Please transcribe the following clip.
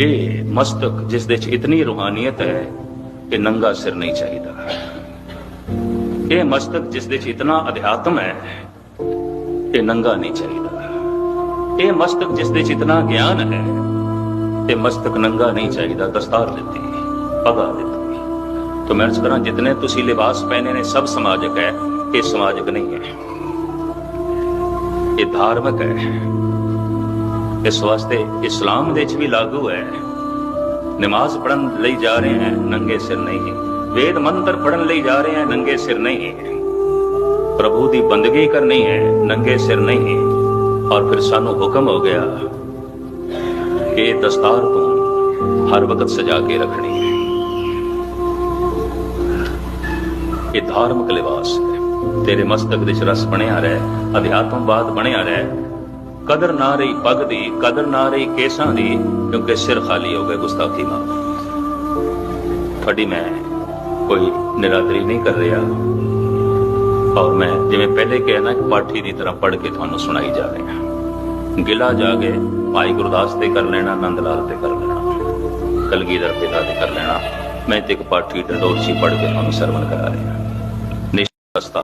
ਇਹ ਮਸਤਕ, ਜਿਸ ਦੇ ਚ ਇਤਨੀ ਰੂਹਾਨੀਅਤ ਹੈ ਕਿ ਨੰਗਾ ਸਿਰ ਨਹੀਂ ਚਾਹੀਦਾ। ਇਹ ਮਸਤਕ, ਜਿਸ ਦੇ ਚ ਇਤਨਾ ਅਧਿਆਤਮ ਹੈ ਇਹ ਨੰਗਾ ਨਹੀਂ ਚਾਹੀਦਾ। ਇਹ ਮਸਤਕ, ਜਿਸ ਦੇ ਚ ਇਤਨਾ ਗਿਆਨ ਹੈ ਇਹ ਮਸਤਕ ਨੰਗਾ ਨਹੀਂ ਚਾਹੀਦਾ, ਦਸਤਾਰ ਦਿੱਤੀ ਪਗਾ ਦਿੱਤੀ। ਤਾਂ ਮੈਂ ਅਰਜ਼ ਕਰਾਂ, ਜਿਤਨੇ ਤੁਸੀਂ ਲਿਬਾਸ ਪਹਿਨੇ ਨੇ, ਸਭ ਸਮਾਜਿਕ ਹੈ, ਇਹ ਸਮਾਜਿਕ ਨਹੀਂ ਹੈ। ਇਹ ਧਾਰਮਿਕ ਹੈ। ਇਸ ਵਾਸਤੇ ਇਸਲਾਮ ਦੇ ਵਿੱਚ ਵੀ ਲਾਗੂ ਹੈ। ਨਮਾਜ਼ ਪੜਨ ਲਈ ਜਾ ਰਹੇ ਹੈ, ਨੰਗੇ ਸਿਰ ਨਹੀਂ। ਵੇਦ ਮੰਤਰ ਪੜਨ ਲਈ ਜਾ ਰਹੇ ਹੈ, ਨੰਗੇ ਸਿਰ ਨਹੀਂ। ਪ੍ਰਭੂ ਦੀ ਬੰਦਗੀ ਕਰਨੀ ਹੈ, ਨੰਗੇ ਸਿਰ ਨਹੀਂ। ਔਰ ਫਿਰ ਸਾਨੂੰ ਹੁਕਮ ਹੋ ਗਿਆ ਕਿ ਦਸਤਾਰ ਤੂੰ ਹਰ ਵਕਤ ਸਜਾ ਕੇ ਰੱਖਣੀ ਹੈ। ਇਹ ਧਾਰਮਿਕ ਲਿਬਾਸ ਤੇਰੇ ਮਸਤਕ ਦੇ ਵਿੱਚ ਰਸ ਬਣਿਆ ਰਹਿ, ਅਧਿਆਤਮਵਾਦ ਬਣਿਆ ਰਹਿ। ਕਦਰ ਨਾ ਰਹੀ ਪੱਗ ਦੀ, ਕਦਰ ਨਾ ਰਹੀ ਕੇਸਾਂ ਦੀ, ਕਿਉਂਕਿ ਸਿਰ ਖਾਲੀ ਹੋ ਗਏ ਗੁਸਤਾਖੀ ਨਾਲ। ਤੁਹਾਡੀ ਮੈਂ ਕੋਈ ਨਿਰਾਦਰੀ ਨਹੀਂ ਕਰ ਰਿਹਾ। ਔਰ ਮੈਂ ਜਿਵੇਂ ਪਹਿਲੇ ਕਿਹਾ ਨਾ ਕਿ ਪਾਠੀ ਦੀ ਤਰ੍ਹਾਂ ਪੜ੍ਹ ਕੇ ਤੁਹਾਨੂੰ ਸੁਣਾਈ ਜਾ ਰਿਹਾ। ਗਿਲਾ ਜਾ ਕੇ ਭਾਈ ਗੁਰਦਾਸ ਤੇ ਕਰ ਲੈਣਾ ਆਨੰਦ ਲਾਲ ਤੇ ਕਰ ਲੈਣਾ, ਕਲਗੀਧਰ ਪਿਤਾ ਤੇ ਕਰ ਲੈਣਾ। ਮੈਂ ਤੇ ਇੱਕ ਪਾਠੀ, ਡੰਡੋਰ ਸੀ ਪੜ੍ਹ ਕੇ ਤੁਹਾਨੂੰ ਸਰਵਣ ਕਰਾ ਰਿਹਾ।